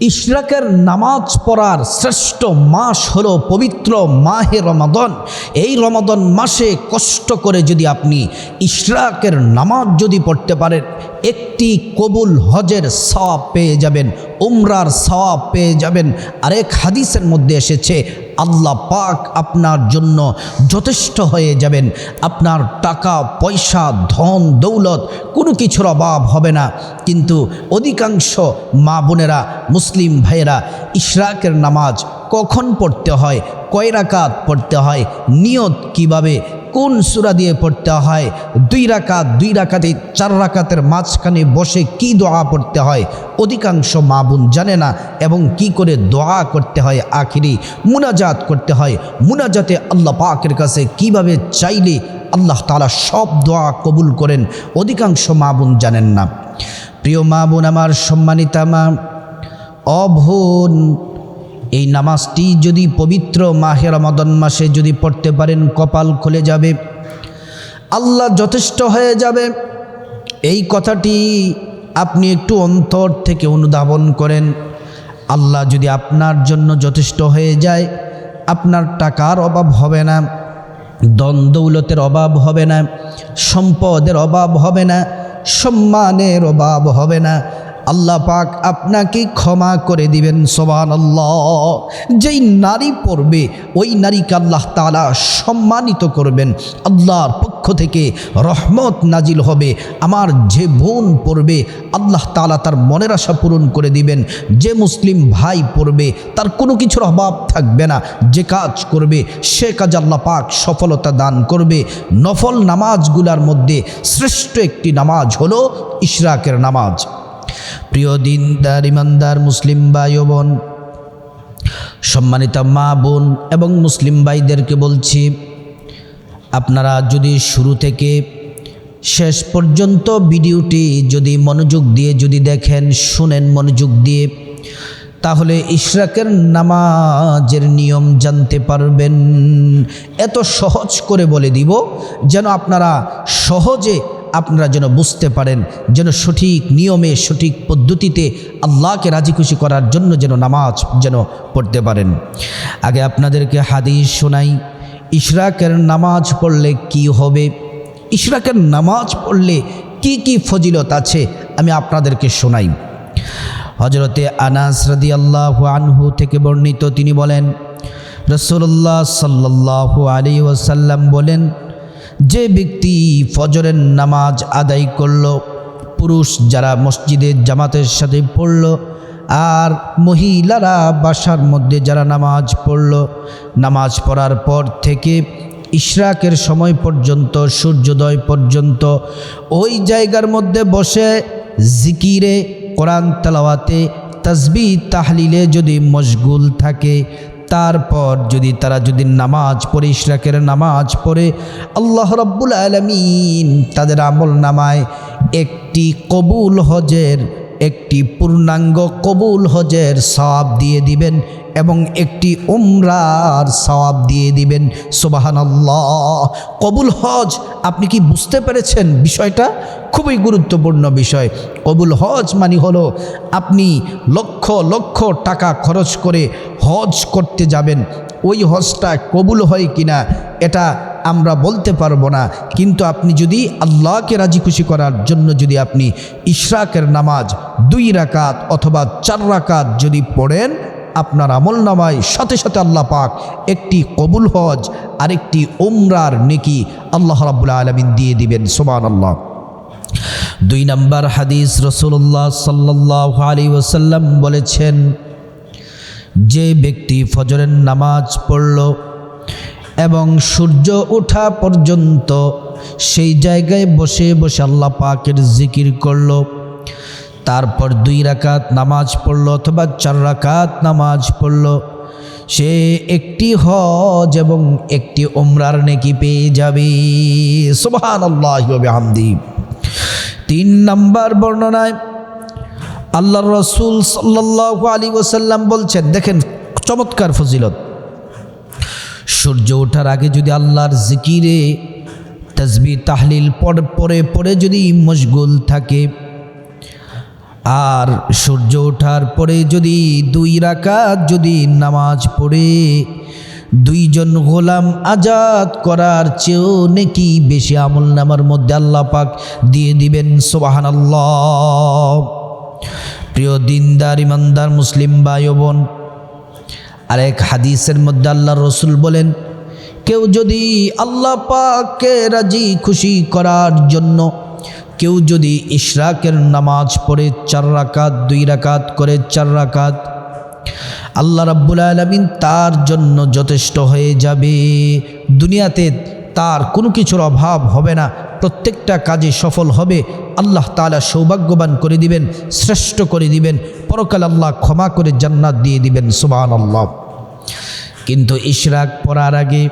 ইশরাকের নামাজ পড়ার শ্রেষ্ঠ মাস হলো পবিত্র মাহে রমাদন। এই রমাদন মাসে কষ্ট করে যদি আপনি ইশরাকের নামাজ যদি পড়তে পারেন, একটি কবুল হজের সওয়াব পেয়ে যাবেন, উমরার সওয়াব পেয়ে যাবেন। আরেক হাদিসের মধ্যে এসেছে আল্লাহ পাক আপনার জন্য যথেষ্ট হয়ে যাবেন। আপনার টাকা, পয়সা, ধন, দৌলত কোনো কিছুর অভাব হবে না। কিন্তু অধিকাংশ মা বোনেরা, মুসলিম ভাইয়েরা ইশরাকের নামাজ কখন পড়তে হয়, কয় রাকাত পড়তে হয়, নিয়ত কীভাবে কোন সুরা দিয়ে পড়তে হয়? দুই রাকাত, দুই রাকাতে চার রাকাতের মাঝখানে বসে কি দোয়া পড়তে হয়? অধিকাংশ মা বোন জানে না এবং কি করে দোয়া করতে হয় আখিরি? মুনাজাত করতে হয়। মুনাজাতে আল্লাহ পাকের কাছে কীভাবে চাইলে আল্লাহ তালা সব দোয়া কবুল করেন? অধিকাংশ মা বোন জানেন না। প্রিয় মা বোন আমার সম্মানিতা মা অভন এই নামাজটি যদি পবিত্র মাহে রমাদন মাসে যদি পড়তে পারেন, কপাল খুলে যাবে, আল্লাহ যথেষ্ট হয়ে যাবে। এই কথাটি আপনি একটু অন্তর থেকে অনুধাবন করেন। আল্লাহ যদি আপনার জন্য যথেষ্ট হয়ে যায়, আপনার টাকার অভাব হবে না দন দৌলতের অভাব হবে না, সম্পদের অভাব হবে না, সম্মানের অভাব হবে না আল্লাহ পাক আপনাকে ক্ষমা করে দিবেন সোবান আল্লাহ যেই নারী পড়বে, ওই নারীকে আল্লাহ তালা সম্মানিত করবেন। আল্লাহর পক্ষ থেকে রহমত নাজিল হবে। আমার যে বোন পড়বে, আল্লাহ তালা তার মনের আশা পূরণ করে দিবেন। যে মুসলিম ভাই পড়বে, তার কোনো কিছুর অভাব থাকবে না। যে কাজ করবে, সে কাজ আল্লাহ পাক সফলতা দান করবে। নফল নামাজগুলার মধ্যে শ্রেষ্ঠ একটি নামাজ হলো ইশরাকের নামাজ। প্রিয় দিনদার, ইমানদার মুসলিম ভাই ও বোন, সম্মানিত মা বোন এবং মুসলিম ভাইদেরকে বলছি, আপনারা যদি শুরু থেকে শেষ পর্যন্ত ভিডিওটি যদি মনোযোগ দিয়ে যদি দেখেন, শুনেন মনোযোগ দিয়ে, তাহলে ইশরাকের নামাজের নিয়ম জানতে পারবেন। এত সহজ করে বলে দিব, যেন আপনারা সহজে আপনারা যেন বুঝতে পারেন, যেন সঠিক নিয়মে, সঠিক পদ্ধতিতে আল্লাহকে রাজি খুশি করার জন্য যেন নামাজ যেন পড়তে পারেন। আগে আপনাদেরকে হাদিস শোনাই, ইশরাকের নামাজ পড়লে কি হবে? ইশরাকের নামাজ পড়লে কি কি ফজিলত আছে? আমি আপনাদেরকে শোনাই। হজরতে আনাস রাদি আল্লাহ আনহু থেকে বর্ণিত তিনি বলেন রসুল্লাহ সাল্লাহ আলী ওসাল্লাম বলেন যে ব্যক্তি ফজরের নামাজ আদায় করল, পুরুষ যারা মসজিদের জামাতের সাথে পড়ল, আর মহিলারা বাসার মধ্যে যারা নামাজ পড়ল, নামাজ পড়ার পর থেকে ইশরাকের সময় পর্যন্ত, সূর্যোদয় পর্যন্ত, ওই জায়গার মধ্যে বসে জিকিরে, কোরআন তালাওয়াতে তসবি তাহলিলে যদি মশগুল থাকে তারপর যদি তারা যদি নামাজ পড়ে, ইশরাকের নামাজ পড়ে, আল্লাহ রব্বুল আলমিন তাদের আমল নামায় একটি কবুল হজের একটি পূর্ণাঙ্গ কবুল হজের সওয়াব দিয়ে দিবেন এবং একটি উমরার সওয়াব দিয়ে দিবেন। সুবাহানাল্লাহ। কবুল হজ, আপনি কি বুঝতে পেরেছেন বিষয়টা? খুবই গুরুত্বপূর্ণ বিষয়। কবুল হজ মানে হলো আপনি লক্ষ লক্ষ টাকা খরচ করে হজ করতে যাবেন। ওই হজটা কবুল হয় কিনা, এটা আমরা বলতে পারব না। কিন্তু আপনি যদি আল্লাহকে রাজি খুশি করার জন্য যদি আপনি ইশরাকের নামাজ দুই রাকাত অথবা চার রাকাত যদি পড়েন, আপনার আমল নামায় সাথে সাথে আল্লাহ পাক একটি কবুল হজ, আরেকটি উমরার নেকি আল্লাহ রাবুল্লাহ আলমিন দিয়ে দিবেন সোমান আল্লাহ দুই নম্বর হাদিস রসুল্লাহ সাল্লাহ আলী ওসাল্লাম বলেছেন যে ব্যক্তি ফজরের নামাজ পড়ল এবং সূর্য ওঠা পর্যন্ত সেই জায়গায় বসে বসে আল্লাহ পাকের জিকির করল। তারপর দুই রাকাত নামাজ পড়ল অথবা চার রাকাত নামাজ পড়ল। সে একটি হজ এবং একটি ওমরার নেকি পেয়ে যাবে। সুবহান আল্লাহ হামদি তিন নাম্বার বর্ণনায় আল্লাহ রসুল সাল্লাহ আলী ওসাল্লাম বলছেন, দেখেন চমৎকার ফজিলত। সূর্য ওঠার আগে যদি আল্লাহর জিকিরে তসবি তাহলিল পর, পরে পরে যদি মশগুল থাকে, আর সূর্য ওঠার পরে যদি দুই রাকাত যদি নামাজ পড়ে, দুইজন গোলাম আজাদ করার চেয়েও নাকি বেশি আমল নামার মধ্যে আল্লাহ পাক দিয়ে দিবেন সোবাহান প্রিয় দিনদার, ইমানদার, মুসলিম ভাই বোন, আরেক হাদিসের মধ্যে আল্লাহ রসুল বলেন, কেউ যদি আল্লাহ পাককে রাজি খুশি করার জন্য, কেউ যদি ইশরাকের নামাজ পড়ে চার রাকাত, দুই রাকাত করে চার রাকাত, আল্লাহ রাব্বুল আলমিন তার জন্য যথেষ্ট হয়ে যাবে। দুনিয়াতে তার কোনো কিছুর অভাব হবে না। প্রত্যেকটা কাজে সফল হবে। আল্লাহ তালা সৌভাগ্যবান করে দিবেন, শ্রেষ্ঠ করে দিবেন। পরকাল আল্লাহ ক্ষমা করে জান্নাত দিয়ে দিবেন সুবান আল্লাহ কিন্তু ইশরাক পড়ার আগে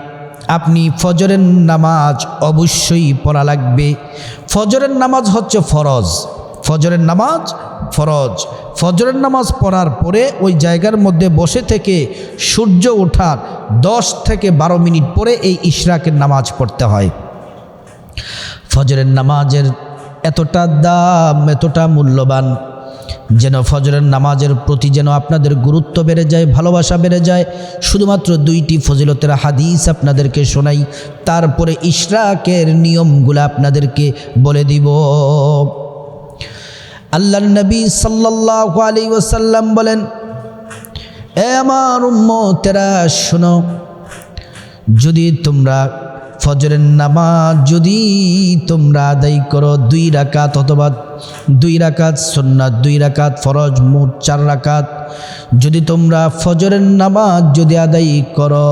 আপনি ফজরের নামাজ অবশ্যই পড়া লাগবে। ফজরের নামাজ হচ্ছে ফরজ। ফজরের নামাজ ফরজ। ফজরের নামাজ পড়ার পরে ওই জায়গার মধ্যে বসে থেকে সূর্য ওঠার দশ থেকে বারো মিনিট পরে এই ইশরাকের নামাজ পড়তে হয়। ফজরের নামাজের এতটা দাম, এতটা মূল্যবান, যেন ফজরের নামাজের প্রতি যেন আপনাদের গুরুত্ব বেড়ে যায়, ভালোবাসা বেড়ে যায়। শুধুমাত্র দুইটি ফজিলতের হাদিস আপনাদেরকে শোনাই, তারপরে ইশরাকের নিয়মগুলো আপনাদেরকে বলে দিব। আল্লাহ নবী সাল্লাহ আলী ওসাল্লাম বলেন, এ আমার উম্মতেরা, শোনো, যদি তোমরা ফজরের নামাজ, যদি তোমরা আদায় করো দুই রাকাত অথবা দুই রাকাত সন্ন্যাত দুই রাকাত ফরজ, মোট চার রাকাত, যদি তোমরা ফজরের নামাজ যদি আদায় করো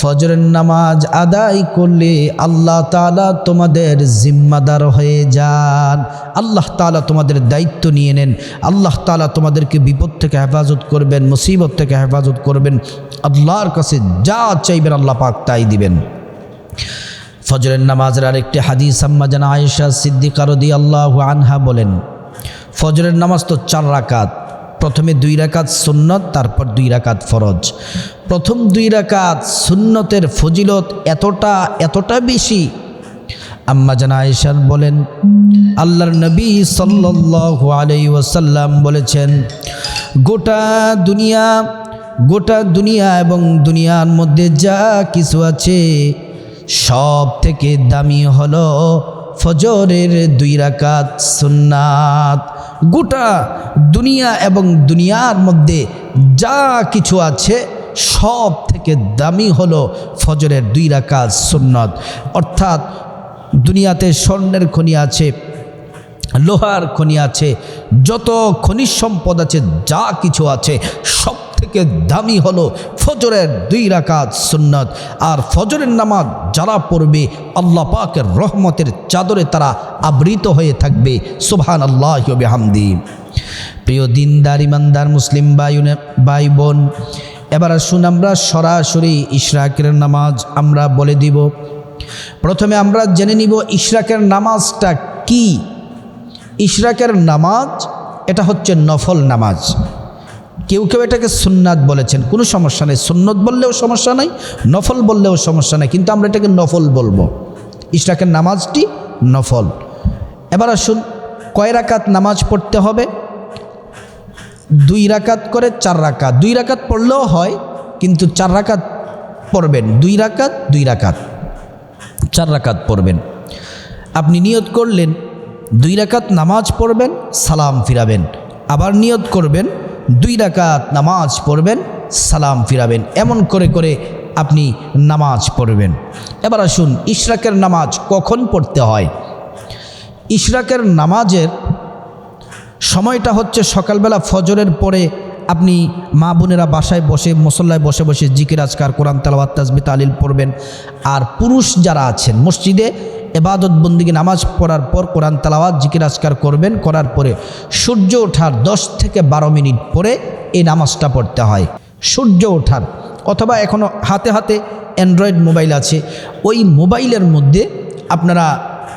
ফজরের নামাজ আদায় করলে আল্লাহ তালা তোমাদের জিম্মাদার হয়ে যান। আল্লাহ তালা তোমাদের দায়িত্ব নিয়ে নেন। আল্লাহ তালা তোমাদেরকে বিপদ থেকে হেফাজত করবেন, মুসিবত থেকে হেফাজত করবেন। আল্লাহর কাছে যা চাইবেন আল্লাহ পাক তাই দিবেন। ফজরের নামাজের আরেকটি হাদিস আম্মা জানা আয়েশা সিদ্দিকারদি আল্লাহ আনহা বলেন, ফজরের নামাজ তো চার রাকাত। প্রথমে দুই রাকাত সুন্নত, তারপর দুই রাকাত ফরজ। প্রথম দুই রাকাত সুন্নতের ফজিলত এতটা এতটা বেশি। আম্মা জানা আয়েশার বলেন, আল্লাহর নবী সাল্লাল্লাহু আলাইহি ওয়াসাল্লাম বলেছেন, গোটা দুনিয়া গোটা দুনিয়া এবং দুনিয়ার মধ্যে যা কিছু আছে, সব থেকে দামি হলো ফজরের দুই রাকাত সুন্নাত। গোটা দুনিয়া এবং দুনিয়ার মধ্যে যা কিছু আছে সব থেকে দামি হলো ফজরের দুই রাকাত সুন্নত। অর্থাৎ দুনিয়াতে স্বর্ণের খনি আছে, লোহার খনি আছে, যত খনিজ সম্পদ আছে, যা কিছু আছে সব থেকে দামি হলো ফজরের দুই রাকাত সুন্নত। আর ফজরের নামাজ যারা পড়বে, আল্লাহ পাকের রহমতের চাদরে তারা আবৃত হয়ে থাকবে সুবহান আল্লাহ হামদি প্রিয় দিনদার, ইমানদার, মুসলিম বায়ুনে ভাই বোন এবার আসুন আমরা সরাসরি ইশরাকের নামাজ আমরা বলে দিব। প্রথমে আমরা জেনে নিব ইশরাকের নামাজটা কি। ইশরাকের নামাজ, এটা হচ্ছে নফল নামাজ। কেউ কেউ এটাকে সুন্নাত বলেছেন, কোনো সমস্যা নেই। সুন্নত বললেও সমস্যা নাই, নফল বললেও সমস্যা নেই, কিন্তু আমরা এটাকে নফল বলব। ইশরাকের নামাজটি নফল। এবার আসুন, কয় রাকাত নামাজ পড়তে হবে? দুই রাকাত করে চার রাকাত। দুই রাকাত পড়লেও হয়, কিন্তু চার রাকাত পড়বেন। দুই রাকাত দুই রাকাত। চার রাকাত পড়বেন। আপনি নিয়ত করলেন, দুই রাকাত নামাজ পড়বেন, সালাম ফিরাবেন। আবার নিয়ত করবেন, দুই রাকাত নামাজ পড়বেন, সালাম ফিরাবেন। এমন করে করে আপনি নামাজ পড়বেন। এবার আসুন, ইশরাকের নামাজ কখন পড়তে হয়? ইশরাকের নামাজের সময়টা হচ্ছে সকালবেলা ফজরের পরে আপনি মা বোনেরা বাসায় বসে, মুসল্লায় বসে বসে জিকির, আজকার, কোরআন তালাবাত তাজবি তালিল পড়বেন। আর পুরুষ যারা আছেন, মসজিদে এবাদত বন্দিকে নামাজ পড়ার পর কোরআন, তালাওয়াত, জিকির, আজকার করবেন, করার পরে সূর্য ওঠার দশ থেকে বারো মিনিট পরে এই নামাজটা পড়তে হয়। সূর্য ওঠার, অথবা এখনও হাতে হাতে অ্যান্ড্রয়েড মোবাইল আছে। ওই মোবাইলের মধ্যে আপনারা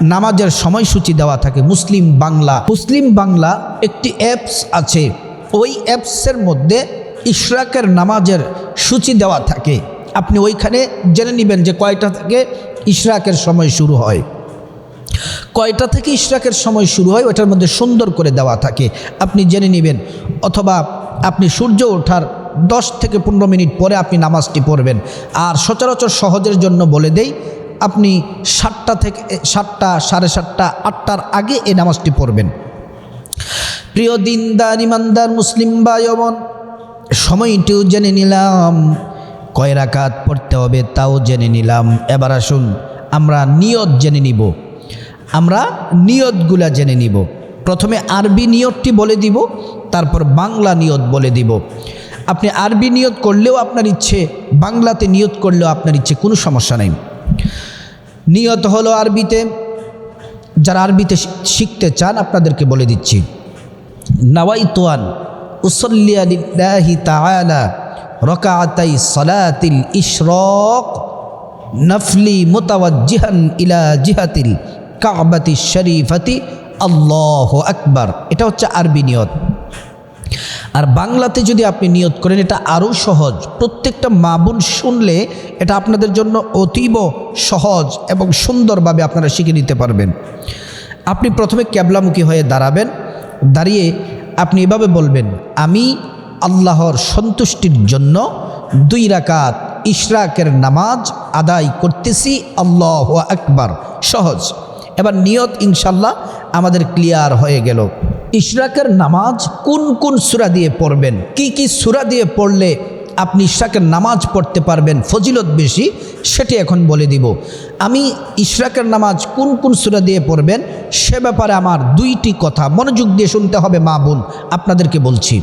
নামাজের সময়সূচি দেওয়া থাকে। মুসলিম বাংলা। মুসলিম বাংলা একটি অ্যাপস আছে। ওই অ্যাপসের মধ্যে ইশরাকের নামাজের সূচি দেওয়া থাকে। আপনি ওইখানে জেনে নেবেন যে কয়টা থেকে ইশরাকের সময় শুরু হয়। কয়টা থেকে ইশরাকের সময় শুরু হয় ওটার মধ্যে সুন্দর করে দেওয়া থাকে। আপনি জেনে নেবেন। অথবা আপনি সূর্য ওঠার দশ থেকে পনেরো মিনিট পরে আপনি নামাজটি পড়বেন। আর সচরাচর সহজের জন্য বলে দেই আপনি সাতটা থেকে সাতটা, সাড়ে সাতটা, আটটার আগে এই নামাজটি পড়বেন। প্রিয় দিনদার, ইমানদার, মুসলিম বা বায়মন সময়টিও জেনে নিলাম, কয় রাকাত পড়তে হবে তাও জেনে নিলাম। এবার আসুন, আমরা নিয়ত জেনে নিব। আমরা নিয়তগুলা জেনে নিব। প্রথমে আরবি নিয়তটি বলে দিব, তারপর বাংলা নিয়ত বলে দিব। আপনি আরবি নিয়ত করলেও আপনার ইচ্ছে, বাংলাতে নিয়ত করলেও আপনার ইচ্ছে, কোনো সমস্যা নেই। নিয়ত হলো আরবিতে। যারা আরবিতে শিখতে চান, আপনাদেরকে বলে দিচ্ছি। নাওয়াইতুয়ান, উসল্লিয়া লিল্লাহি তাআলা রকাআতাই সলাতিল ইশরাক নফলি মুতাওয়াজ্জিহান ইলা জিহাতিল কাবাতি শরীফাতি। আল্লাহ আকবার। এটা হচ্ছে আরবি নিয়ত। আর বাংলাতে যদি আপনি নিয়ত করেন, এটা আরও সহজ। প্রত্যেকটা মা বোন শুনলে এটা আপনাদের জন্য অতীব সহজ এবং সুন্দরভাবে আপনারা শিখে নিতে পারবেন। আপনি প্রথমে ক্যাবলামুখী হয়ে দাঁড়াবেন। দাঁড়িয়ে আপনি এভাবে বলবেন, আমি আল্লাহর সন্তুষ্টির জন্য দুই রাকাত ইশরাকের নামাজ আদায় করতেছি। আল্লাহ আকবার। সহজ। এবার নিয়ত ইনশাল্লাহ আমাদের ক্লিয়ার হয়ে গেল। ইশরাকের নামাজ কোন কোন সুরা দিয়ে পড়বেন? কি কি সুরা দিয়ে পড়লে আপনি ইশরাকের নামাজ পড়তে পারবেন? ফজিলত বেশি, সেটি এখন বলে দিব। আমি ইশরাকের নামাজ কোন কোন সুরা দিয়ে পড়বেন সে ব্যাপারে আমার দুইটি কথা মনোযোগ দিয়ে শুনতে হবে মা বোন, আপনাদেরকে বলছি।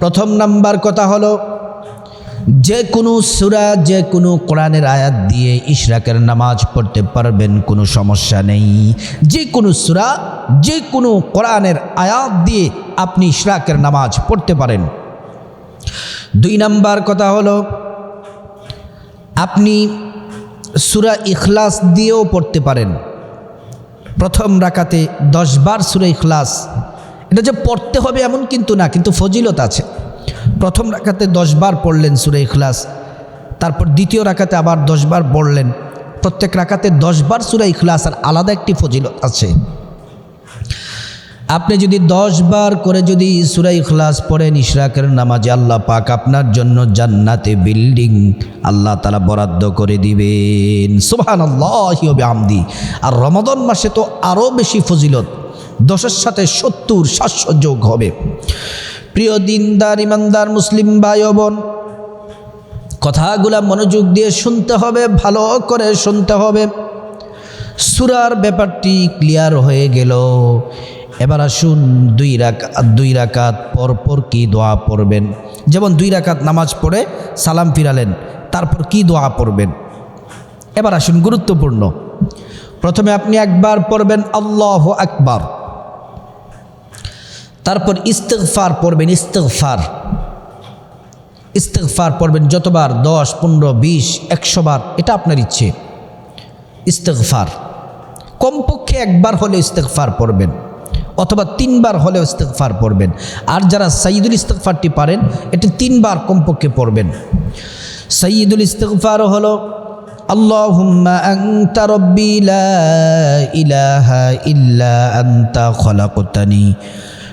প্রথম নাম্বার কথা হলো যে কোনো সুরা, যে কোনো কোরআনের আয়াত দিয়ে ইশরাকের নামাজ পড়তে পারবেন, কোনো সমস্যা নেই। যে কোনো সুরা, যে কোনো কোরআনের আয়াত দিয়ে আপনি ইশরাকের নামাজ পড়তে পারেন। দুই নাম্বার কথা হলো, আপনি সুরা ইখলাস দিয়েও পড়তে পারেন। প্রথম রাকাতে দশবার সুরা ইখলাস। এটা যে পড়তে হবে এমন কিন্তু না, কিন্তু ফজিলত আছে। প্রথম রাখাতে দশবার পড়লেন সুরে ইখলাস, তারপর দ্বিতীয় রাখাতে আবার দশবার পড়লেন। প্রত্যেক রাখাতে দশবার সুরা ইখলাস আর আলাদা একটি ফজিলত আছে। আপনি যদি দশ বার করে যদি সুরা ইখলাস পড়েন, ইশরাকের নামাজে আল্লাহ পাক আপনার জন্য জান্নাতে বিল্ডিং আল্লাহ তালা বরাদ্দ করে দিবেন। সুবহান আল্লাহ আমদি আর রমদন মাসে তো আরও বেশি ফজিলত, দশের সাথে সত্তর, সাতশো যোগ হবে। প্রিয় দিনদার, ইমানদার, মুসলিম ভাই বোন, কথাগুলা মনোযোগ দিয়ে শুনতে হবে, ভালো করে শুনতে হবে। সুরার ব্যাপারটি ক্লিয়ার হয়ে গেল। এবার আসুন দুই রাকাত দুই রাকাত পরপর কি দোয়া পড়বেন। যেমন দুই রাকাত নামাজ পড়ে সালাম ফিরালেন, তারপর কি দোয়া পড়বেন। এবার আসুন গুরুত্বপূর্ণ। প্রথমে আপনি একবার পড়বেন আল্লাহ আকবার। তারপর ইস্তেগফার পড়বেন, ইস্তেগফার। ইস্তেগফার পড়বেন যতবার? দশ, পনেরো, বিশ, একশো বার। এটা আপনার ইচ্ছে। ইস্তেগফার। কমপক্ষে একবার হলে ইস্তেগফার পড়বেন। অথবা তিনবার হলেও ইস্তেগফার পড়বেন। আর যারা সাইদুল ইস্তেগফারটি পারেন, এটি তিনবার কমপক্ষে পড়বেন। সাইদুল ইস্তেগফার হলো খলাকতানি।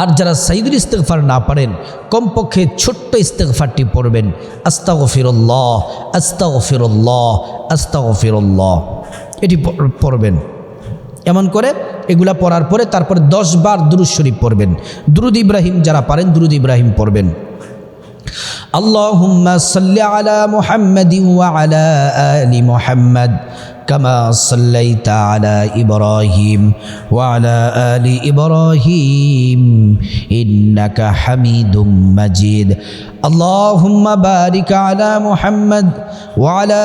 আর যারা সাইদুল ইস্তেকফার না পারেন, কমপক্ষে ছোট্ট ইস্তেকফারটি পড়বেন। আস্তা গফিরল্লাহ আস্তা গফিরল্লাহ আস্তা গফিরল্লাহ এটি পড়বেন। এমন করে এগুলা পড়ার পরে তারপর দশবার দুরুদ শরীফ পড়বেন। দুরুদ ইব্রাহিম যারা পারেন, দুরুদ ইব্রাহিম পড়বেন। আল্লাহ সাল্লি আলা মুহাম্মাদি ওয়া আলা আলি মুহাম্মদ। كما صليت على إبراهيم وعلى آل إبراهيم إنك حميد مجيد اللهم بارك على محمد وعلى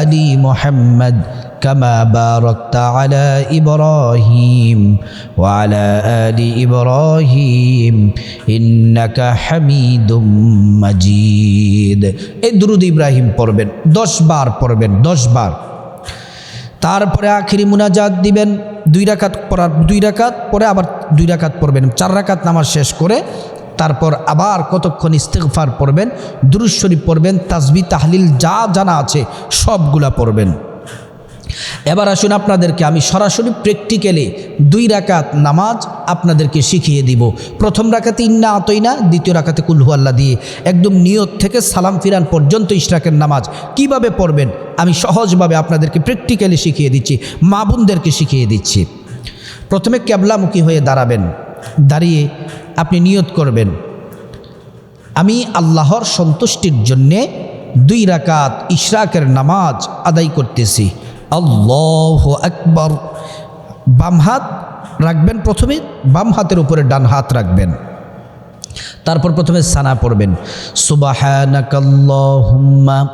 آل محمد كما باركت على إبراهيم وعلى آل إبراهيم إنك حميد مجيد এই দুরুদ ইব্রাহিম পড়বেন দশ বার পড়বেন দশ বার তারপরে আখিরি মুনাজাত দিবেন, দুই রাকাত পড়ার, দুই রাকাত পরে আবার দুই রাকাত পড়বেন, চার রাকাত নামাজ শেষ করে তারপর আবার কতক্ষণ ইস্তেকফার পড়বেন দুরুশ্বরী পড়বেন তাজবি তাহলিল যা জানা আছে সবগুলা পড়বেন। এবার আসুন আপনাদেরকে আমি সরাসরি প্র্যাকটিক্যালি দুই রাকাত নামাজ আপনাদেরকে শিখিয়ে দিব। প্রথম রাকাতে ইন্না আতইনা, দ্বিতীয় রাকাতে কুলহু আল্লাহ দিয়ে। একদম নিয়ত থেকে সালাম ফিরান পর্যন্ত ইশরাকের নামাজ। কীভাবে পড়বেন? আমি সহজভাবে আপনাদেরকে প্র্যাকটিক্যালি শিখিয়ে দিচ্ছি। মা বোনদেরকে শিখিয়ে দিচ্ছি। প্রথমে ক্যাবলামুখী হয়ে দাঁড়াবেন। দাঁড়িয়ে আপনি নিয়ত করবেন। আমি আল্লাহর সন্তুষ্টির জন্যে দুই রাকাত ইশরাকের নামাজ আদায় করতেছি। আল্লাহ আকবর। বাম হাত রাখবেন প্রথমে, বাম হাতের উপরে ডান হাত রাখবেন। তারপর প্রথমে সানা পড়বেন। সুবাহানাকাল্লাহুম্মা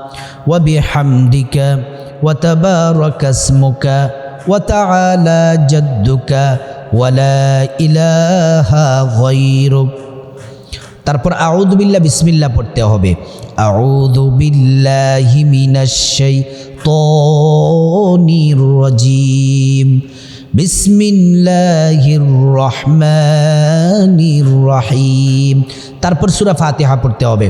তারপর আউদুবিল্লা বিসমিল্লা পড়তে হবে। আউদু বিল্লাহি মিনাশ শাইতানির রাজিম। বিসমিল্লাহির রহমানির রহিম। তারপর সুরা ফাতিহা পড়তে হবে।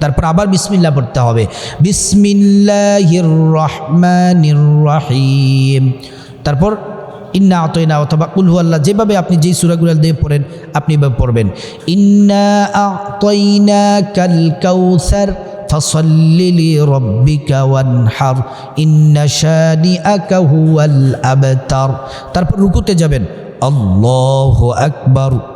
তারপর আবার বিসমিল্লাহ পড়তে হবে। বিসমিল্লাহির রহমানির রহিম তারপর, ইন্না আতইনা অথবা কুলহু আল্লাহ যেভাবে আপনি যেই সুরাগুলো দিয়ে পড়েন, আপনি এভাবে পড়বেন। ইন্না আতইনা কাল কাউসার, ফসল্লি লিরব্বিকা ওয়ানহার, ইন্না শানিআকা হুয়াল আবতার। তারপর রুকুতে যাবেন, আল্লাহু আকবার।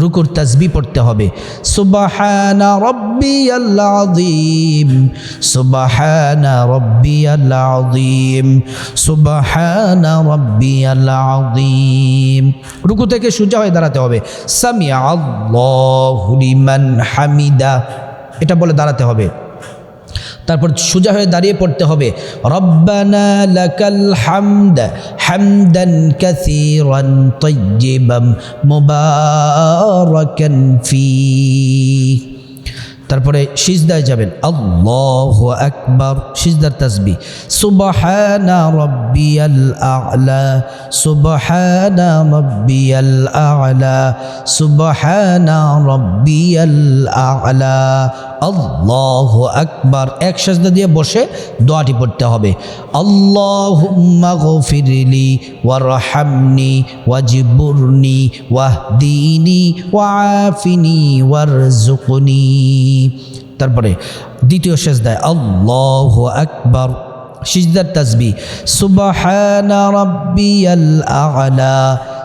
রুকুর তসবি পড়তে হবে। সুবাহানা রব্বিয়াল আযীম সুবাহানা রব্বিয়াল আযীম সুবাহানা রব্বিয়াল আযীম রুকু থেকে সোজা হয়ে দাঁড়াতে হবে। সামিয়া আল্লাহু লিমান হামিদা, এটা বলে দাঁড়াতে হবে। তারপর সোজা হয়ে দাঁড়িয়ে পড়তে হবে। রব্বানা লাকাল হামদ হামদান কাসীরান তাইয়িবাম মুবারাকান ফি তারপরে সিজদায় যাবেন। আল্লাহ আকবার, সিজদার তাসবি সুবহানা রব্বিয়াল আ'লা, সুবহানা রব্বিয়াল আ'লা, সুবহানা রব্বিয়াল আ'লা। আল্লাহ আকবার। এক সাজদা দিয়ে বসে দোয়াটি পড়তে হবে। আল্লাহুম্মা গফিরলি ওয়ারহামনি ওয়াজিবুরনি ওয়াহদিনি ওয়াআফিনি ওয়ারজুকনি তারপরে দ্বিতীয় সেজদায় আল্লাহ আকবার। সিজদার তাসবি, সুবহানা রাব্বিয়াল আ'লা।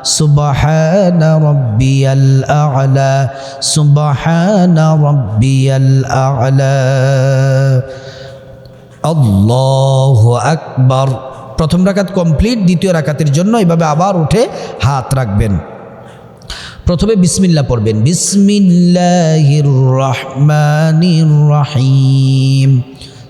সুবহানা রাব্বিয়াল আ'লা, সুবহানা রাব্বিয়াল আ'লা। আল্লাহু আকবার। প্রথম রাকাত কমপ্লিট, দ্বিতীয় রাকাতের জন্য এভাবে আবার উঠে হাত রাখবেন। প্রথমে বিসমিল্লাহ পড়বেন। বিসমিল্লাহির রহমানির রহিম।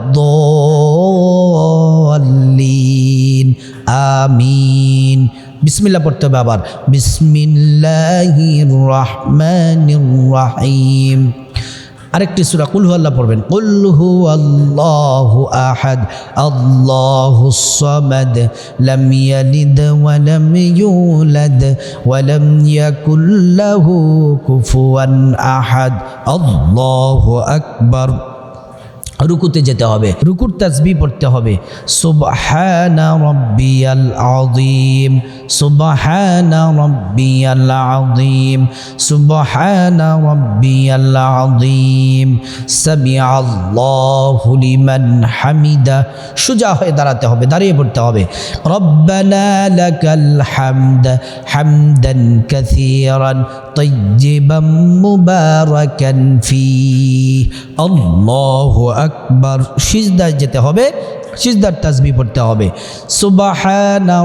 الضالين آمين বিসমিল্লাহ পড়তে হবে আবার বিসমিল্লাহির রহমানির রহিম আরেকটি সুরা কুলহু আল্লাহ পড়বেন কুলহু আল্লাহু আহাদ আল্লাহু সামাদ লাম ইয়ালিদ ওয়া লাম ইউলাদ ওয়া লাম ইয়াকুল লাহু কুফুয়ান আহাদ আল্লাহু আকবার রুকুতে যেতে হবে রুকুর তাজবি পড়তে হবে সুবহানা রব্বিয়াল আযীম সুবহানা রব্বিয়াল আযীম সুবহানা রব্বিয়াল আযীম সামিআল্লাহু লিমান হামিদা সুজা হয়ে দাঁড়াতে হবে দাঁড়িয়ে পড়তে হবে রব্বানা লাকাল হামদ হামদান কাসীরান তাইয়িবাম মুবারাকান ফী আল্লাহু আকবার সিজদায় যেতে হবে সিজদার তাজবি পড়তে হবে। সুবহানা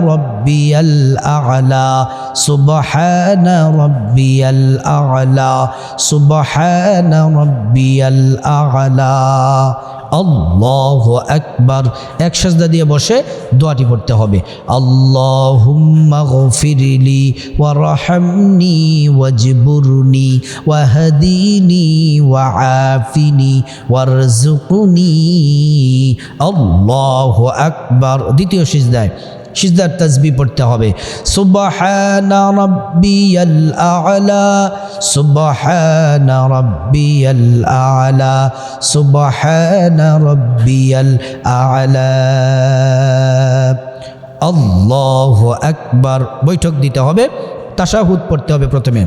রাব্বিয়াল আ'লা, সুবহানা রাব্বিয়াল আ'লা, সুবহানা রাব্বিয়াল আ'লা। আল্লাহু আকবার। এক সাজদা দিয়ে বসে দোয়াটি পড়তে হবে। আল্লাহুম্মা গফিরলি আকবার। দ্বিতীয় সিজদায় সিজদার তাসবি পড়তে হবে। আ'লা আ'লা আ'লা। আল্লাহু আকবার। বৈঠক দিতে হবে, তাশাহুদ পড়তে হবে প্রথমে।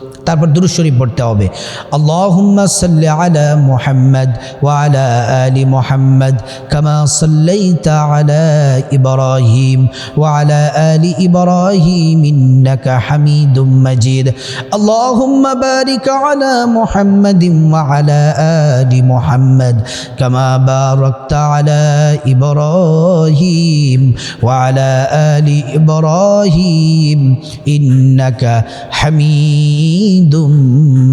তারপর দুরুদ শরীফ পড়তে হবে। আল্লাহুম্মা সাল্লি আলা মুহাম্মদ ওয়া আলা আলি মুহাম্মদ কামা সাল্লাইতা আলা ইব্রাহিম ওয়া আলা আলি ইব্রাহিম ইন্নাকা হামিদুম মাজিদ। আল্লাহুম্মা বারিক আলা মুহাম্মদ ওয়া আলা আলি মুহাম্মদ কামা বারাকতা আলা ইব্রাহিম ওয়া আলা আলি ইব্রাহিম ইন্নাকা হামিদুম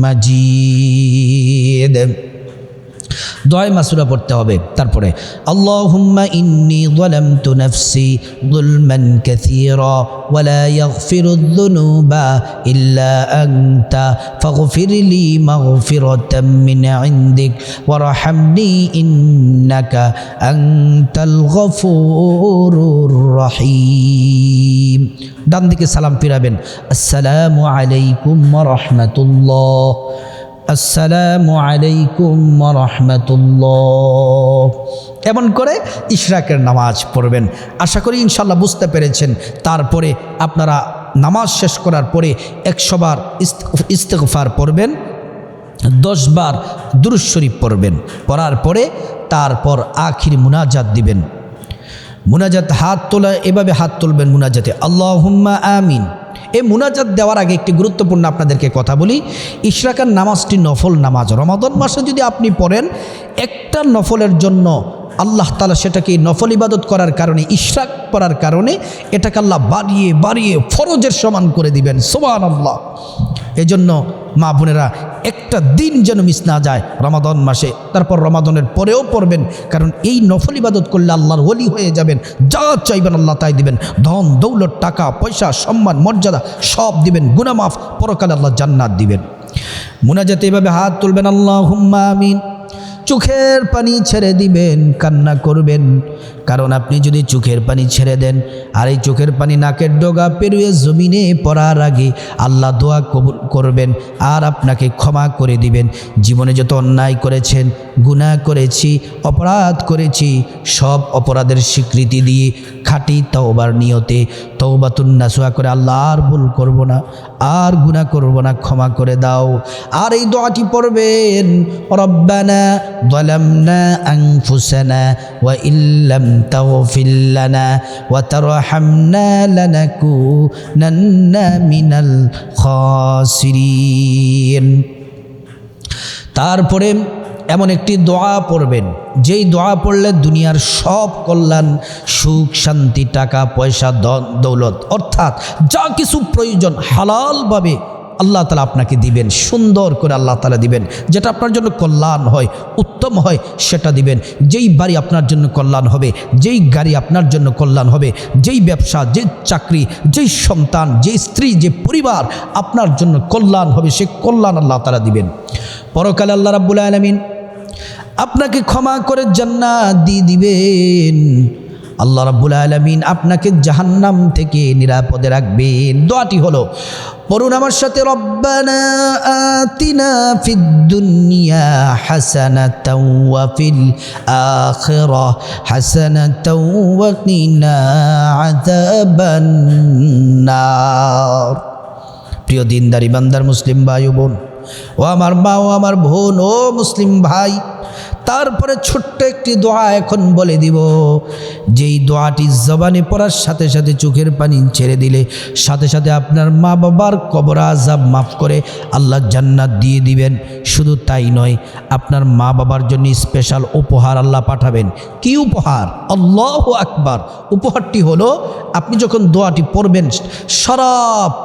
মাজিদ দয় মাসুরা পড়তে হবে। তারপরে, আল্লাহুম্মা ইন্নি যালামতু নাফসি যুলমান কাসীরা ওয়া লা ইয়াগফিরু যুনুবা ইল্লা আনতা ফাগফির লি মাগফিরাতাম ইন্নাকা আনতাল গফুরুর রহিম। ডান দিকে সালাম ফিরাবেন, আসসালামু আলাইকুম ওয়া রাহমাতুল্লাহ। আসসালামু আলাইকুম রহমতুল্লাহ। এমন করে ইশরাকের নামাজ পড়বেন। আশা করি ইনশাল্লাহ বুঝতে পেরেছেন। তারপরে আপনারা নামাজ শেষ করার পরে একশোবার ইস্তেকফার পড়বেন দশবার দুরুজ শরীফ পড়বেন। পড়ার পরে তারপর আখির মুনাজাত দিবেন। মুনাজাত হাত তোলা, এভাবে হাত তুলবেন মুনাজাতে। আল্লাহ হুম্মা আমিন। এই মুনাজাত দেওয়ার আগে একটি গুরুত্বপূর্ণ আপনাদেরকে কথা বলি। ইশরাকার নামাজটি নফল নামাজ। রমাদন মাসে যদি আপনি পড়েন, একটা নফলের জন্য আল্লাহ তালা সেটাকে নফল ইবাদত করার কারণে, ইশরাক করার কারণে, এটাকে আল্লাহ বাড়িয়ে বাড়িয়ে ফরজের সমান করে দিবেন। সোমান আল্লাহ এজন্য মা বোনেরা, একটা দিন যেন মিস না যায় রমাদন মাসে। তারপর রমাদনের পরেও পড়বেন, কারণ এই নফল ইবাদত করলে আল্লাহর ওলি হয়ে যাবেন, যা চাইবেন আল্লাহ তাই দিবেন। ধন, দৌলত, টাকা, পয়সা, সম্মান, মর্যাদা, সব দিবেন গুনামাফ পরকালে আল্লাহ জান্নাত দিবেন। মুনাজাতে এভাবে হাত তুলবেন আল্লাহ হুম্মা আমিন। চোখের পানি ছেড়ে দিবেন, কান্না করবেন। কারণ আপনি যদি চোখের পানি ছেড়ে দেন, আর এই চোখের পানি নাকের ডোগা পেরুয়ে জমিনে পড়ার আগে আল্লাহ দোয়া কবুল করবেন আর আপনাকে ক্ষমা করে দিবেন। জীবনে যত অন্যায় করেছেন গুণা করেছি, অপরাধ করেছি, সব অপরাধের স্বীকৃতি দিয়ে খাটি তওবার নিয়তে তওবাতুন নাসুয়া করে আল্লাহ আর ভুল করব না, আর গুণা করব না, ক্ষমা করে দাও। আর এই দোয়াটি পড়বেন, রব্বানা দলামনা আনফুসানা ওয়া ইল্লাম تغفر لنا وترحمنا لنكونن من الخاسرين তারপরে এমন একটি দোয়া পড়বেন যেই দোয়া পড়লে দুনিয়ার সব কল্যাণ সুখ শান্তি টাকা পয়সা ধন দৌলত অর্থাৎ যা কিছু প্রয়োজন হালালভাবে আল্লাহ তালা আপনাকে দিবেন, সুন্দর করে আল্লাহ তালা দিবেন। যেটা আপনার জন্য কল্যাণ হয়, উত্তম হয়, সেটা দিবেন। যেই বাড়ি আপনার জন্য কল্যাণ হবে, যেই গাড়ি আপনার জন্য কল্যাণ হবে, যেই ব্যবসা যে চাকরি, যেই সন্তান যে স্ত্রী, যে পরিবার আপনার জন্য কল্যাণ হবে, সে কল্যাণ আল্লাহ তালা দিবেন। পরকালে আল্লাহ রাব্বুল আলমিন আপনাকে ক্ষমা করে জান্নাত দিয়ে দিবেন। আল্লাহ রাব্বুল আলমিন আপনাকে জাহান্নাম থেকে নিরাপদে রাখবেন। দোয়াটি হলো, পড়ুন আমার সাথে, রব্বানা আতিনা ফিদ দুনিয়া হাসানাতাও ওয়া ফিল আখিরাহ হাসানাতাও ওয়া কিনা আযাবান নার প্রিয় দিনদারি বান্দার মুসলিম ভাই ও বোন, ও আমার মা ও আমার বোন, ও মুসলিম ভাই তারপরে ছোট্ট একটি দোয়া এখন বলে দিব। যেই দোয়াটি জবানে পড়ার সাথে সাথে চোখের পানি ছেড়ে দিলে, সাথে সাথে আপনার মা বাবার কবর আজাব মাফ করে আল্লাহ জান্নাত দিয়ে দিবেন। শুধু তাই নয়, আপনার মা বাবার জন্য স্পেশাল উপহার আল্লাহ পাঠাবেন। কি উপহার? আল্লাহ আকবার। উপহারটি হলো, আপনি যখন দোয়াটি পড়বেন, সারা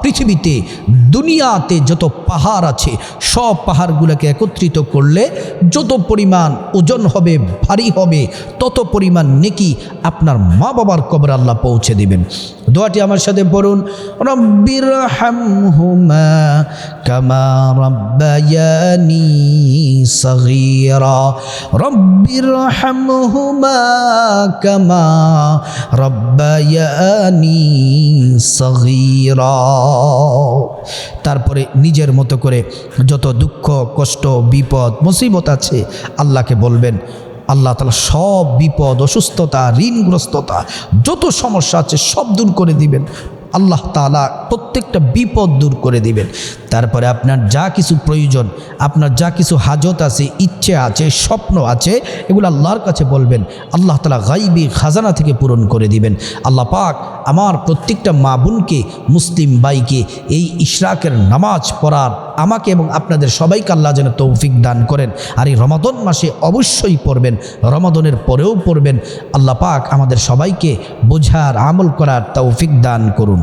পৃথিবীতে, দুনিয়াতে যত পাহাড় আছে, সব পাহাড়গুলোকে একত্রিত করলে যত পরিমাণ ওজন হবে, ভারী হবে, তত পরিমাণ নেকি আপনার মা বাবার কবর আল্লাহ পৌঁছে দিবেন। দোয়াটি আমার সাথে পড়ুন রব্বির হামহুমা কামা রব্বায়ানি সগীরা। রব্বির হামহুমা কামা রব্বায়ানি সগীরা। তারপরে নিজের মতো করে যত দুঃখ, কষ্ট, বিপদ, মুসিবত আছে, আল্লাহকে বলবেন, আল্লাহ তালা সব বিপদ, অসুস্থতা, ঋণগ্রস্ততা, যত সমস্যা আছে সব দূর করে দিবেন। আল্লাহ তালা প্রত্যেকটা বিপদ দূর করে দিবেন। তারপরে আপনার যা কিছু প্রয়োজন, আপনার যা কিছু হাজত আছে, ইচ্ছে আছে, স্বপ্ন আছে, এগুলো আল্লাহর কাছে বলবেন। আল্লাহ তালা গাইবি খাজানা থেকে পূরণ করে দিবেন। আল্লাহ পাক আমার প্রত্যেকটা মা বোনকে, মুসলিম বাইকে এই ইশরাকের নামাজ পড়ার আমাকে এবং আপনাদের সবাইকে আল্লাহ যেন তৌফিক দান করেন। আর এই রমাদন মাসে অবশ্যই পড়বেন, রমাদনের পরেও পড়বেন। আল্লাহ পাক আমাদের সবাইকে বোঝার, আমল করার তৌফিক দান করুন।